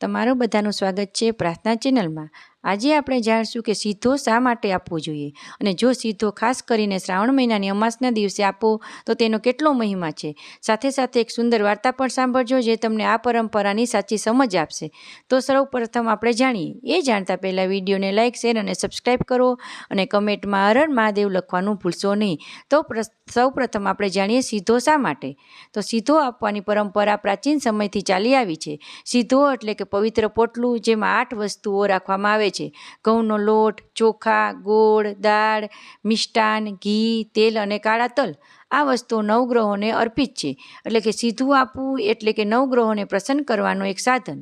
તમારું બધાનું સ્વાગત છે પ્રાર્થના ચેનલમાં. આજે આપણે જાણીશું કે સીધો શા માટે આપવો જોઈએ અને જો સીધો ખાસ કરીને શ્રાવણ મહિનાની અમાસના દિવસે આપો, તો તેનો કેટલો મહિમા છે? સાથે સાથે એક સુંદર વાર્તા પણ સાંભળજો જે તમને આ પરંપરાની સાચી સમજ આપશે. તો સૌપ્રથમ આપણે જાણીએ. એ જાણતા પહેલાં વિડીયોને લાઇક શેર અને સબસ્ક્રાઈબ કરો અને કમેન્ટમાં હર હર મહાદેવ લખવાનું ભૂલશો નહીં. તો સૌપ્રથમ આપણે જાણીએ સીધો શા માટે? તો સીધો આપવાની પરંપરા પ્રાચીન સમયથી ચાલી આવી છે. સીધો એટલે કે પવિત્ર પોટલું, જેમાં આઠ વસ્તુઓ રાખવામાં આવે છે. ઘઉંનો લોટ, ચોખા, ગોળ, દાળ, મિષ્ટાન, ઘી, તેલ અને કાળા તલ. આ વસ્તુઓ નવગ્રહોને અર્પિત છે. એટલે કે સીધું આપવું, એટલે કે નવગ્રહોને પ્રસન્ન કરવાનું એક સાધન.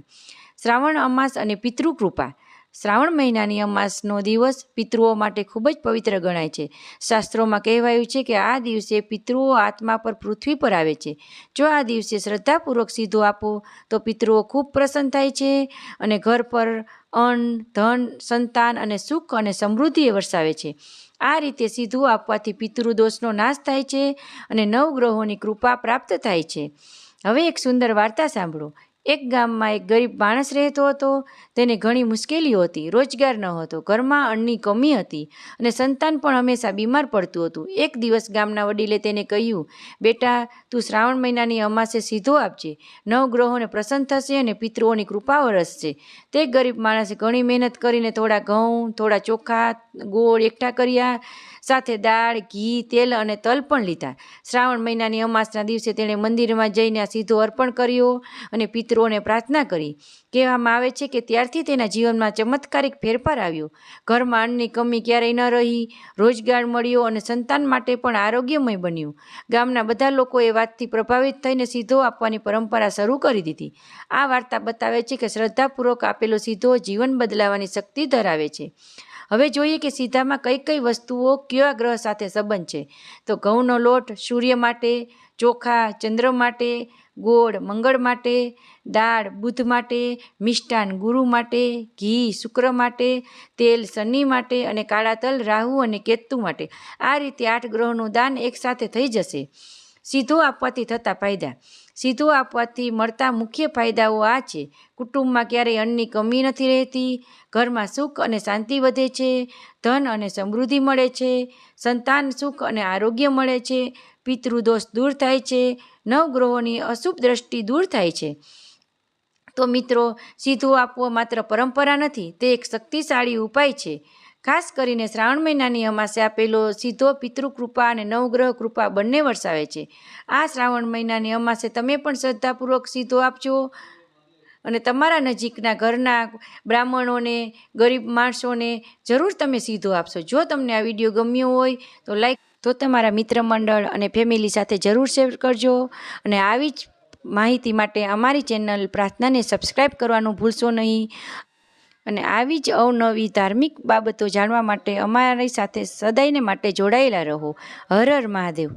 શ્રાવણ, અમાસ અને પિતૃકૃપા. શ્રાવણ મહિનાની અમાસનો દિવસ પિતૃઓ માટે ખૂબ જ પવિત્ર ગણાય છે. શાસ્ત્રોમાં કહેવાયું છે કે આ દિવસે પિતૃઓ આત્મા પર પૃથ્વી પર આવે છે. જો આ દિવસે શ્રદ્ધાપૂર્વક સીધો આપો, તો પિતૃઓ ખૂબ પ્રસન્ન થાય છે અને ઘર પર અન્ન, ધન, સંતાન અને સુખ અને સમૃદ્ધિ વરસાવે છે. આ રીતે સીધું આપવાથી પિતૃદોષનો નાશ થાય છે અને નવગ્રહોની કૃપા પ્રાપ્ત થાય છે. હવે એક સુંદર વાર્તા સાંભળો. એક ગામમાં એક ગરીબ માણસ રહેતો હતો. તેને ઘણી મુશ્કેલીઓ હતી. રોજગાર ન હતો. ઘરમાં અન્નની કમી હતી અને સંતાન પણ હંમેશા બીમાર પડતું હતું. એક દિવસ ગામના વડીલે તેને કહ્યું, બેટા, તું શ્રાવણ મહિનાની અમાસે સીધો આપજે. નવગ્રહોને પ્રસન્ન થશે અને પિતૃઓની કૃપા વરસશે તે ગરીબ માણસે ઘણી મહેનત કરીને થોડા ઘઉં, થોડા ચોખા, ગોળ એકઠા કર્યા. સાથે દાળ, ઘી, તેલ અને તલ પણ લીધા. શ્રાવણ મહિનાની અમાસના દિવસે તેણે મંદિરમાં જઈને આ સીધો અર્પણ કર્યો અને પિતૃઓને પ્રાર્થના કરી. કહેવામાં આવે છે કે ત્યારથી તેના જીવનમાં ચમત્કારિક ફેરફાર આવ્યો. ઘરમાં અન્નની કમી ક્યારેય ન રહી, રોજગાર મળ્યો અને સંતાન માટે પણ આરોગ્યમય બન્યું. ગામના બધા લોકો એ વાતથી પ્રભાવિત થઈને સીધો આપવાની પરંપરા શરૂ કરી દીધી. આ વાર્તા બતાવે છે કે શ્રદ્ધાપૂર્વક આપેલો સીધો જીવન બદલાવાની શક્તિ ધરાવે છે. હવે જોઈએ કે સીધામાં કઈ કઈ વસ્તુઓ કયા ગ્રહ સાથે સંબંધ છે. તો ઘઉંનો લોટ સૂર્ય માટે, ચોખા, ચંદ્ર માટે ગોળ, મંગળ માટે, દાળ, બુધ માટે, મિષ્ટાન, ગુરુ માટે, ઘી, શુક્ર માટે, તેલ, શનિ માટે અને કાળા તલ, રાહુ અને કેતુ માટે. આ રીતે આઠ ગ્રહોનું દાન એકસાથે થઈ જશે. સીધો આપવાથી થતા ફાયદા. સીધો આપવાથી મળતા મુખ્ય ફાયદાઓ આ છે. કુટુંબમાં ક્યારેય અન્નની કમી નથી રહેતી, ઘરમાં સુખ અને શાંતિ વધે છે, ધન અને સમૃદ્ધિ મળે છે, સંતાન સુખ અને આરોગ્ય મળે છે, પિતૃદોષ દૂર થાય છે, નવગ્રહોની અશુભ દ્રષ્ટિ દૂર થાય છે. તો મિત્રો, સીધું આપવો માત્ર પરંપરા નથી, તે એક શક્તિશાળી ઉપાય છે. ખાસ કરીને શ્રાવણ મહિનાની અમાસે આપેલો સીધો પિતૃકૃપા અને નવગ્રહ કૃપા બંને વરસાવે છે. આ શ્રાવણ મહિનાની અમાસે તમે પણ શ્રદ્ધાપૂર્વક સીધો આપજો અને તમારા નજીકના ઘરના બ્રાહ્મણોને, ગરીબ માણસોને જરૂર તમે સીધો આપશો. જો તમને આ વીડિયો ગમ્યો હોય તો લાઈક, તો તમારા મિત્ર મંડળ અને ફેમિલી સાથે જરૂર શેર કરજો અને આવી જ માહિતી માટે અમારી ચેનલ પ્રાર્થનાને સબસ્ક્રાઈબ કરવાનું ભૂલશો નહીં. અને આવી જ અવનવી ધાર્મિક બાબતો જાણવા માટે અમારી સાથે સદાયને માટે જોડાયેલા રહો. હર હર મહાદેવ.